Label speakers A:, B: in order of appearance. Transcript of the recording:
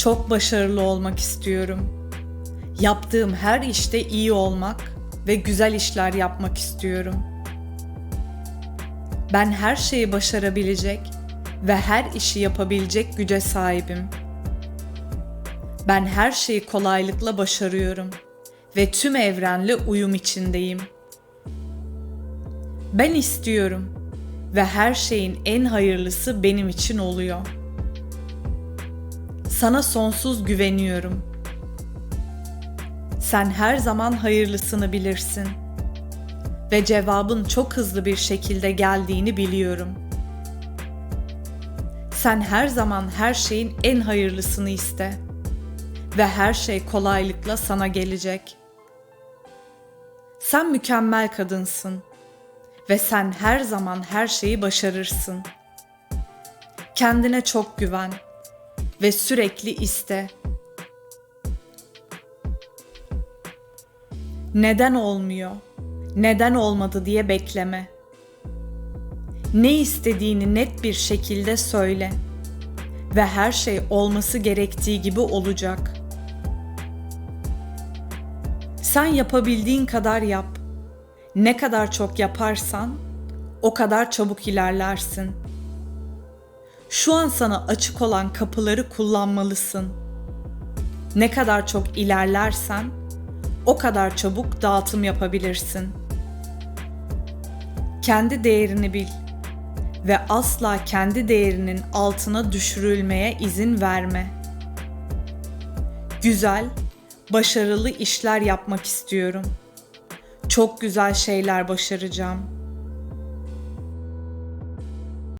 A: Çok başarılı olmak istiyorum. Yaptığım her işte iyi olmak ve güzel işler yapmak istiyorum. Ben her şeyi başarabilecek ve her işi yapabilecek güce sahibim. Ben her şeyi kolaylıkla başarıyorum ve tüm evrenle uyum içindeyim. Ben istiyorum ve her şeyin en hayırlısı benim için oluyor. Sana sonsuz güveniyorum. Sen her zaman hayırlısını bilirsin ve cevabın çok hızlı bir şekilde geldiğini biliyorum. Sen her zaman her şeyin en hayırlısını iste ve her şey kolaylıkla sana gelecek. Sen mükemmel kadınsın ve sen her zaman her şeyi başarırsın. Kendine çok güven ve sürekli iste. Neden olmuyor? Neden olmadı diye bekleme. Ne istediğini net bir şekilde söyle ve her şey olması gerektiği gibi olacak. Sen yapabildiğin kadar yap. Ne kadar çok yaparsan o kadar çabuk ilerlersin. Şu an sana açık olan kapıları kullanmalısın. Ne kadar çok ilerlersen o kadar çabuk dağıtım yapabilirsin. Kendi değerini bil ve asla kendi değerinin altına düşürülmeye izin verme. Güzel, başarılı işler yapmak istiyorum. Çok güzel şeyler başaracağım.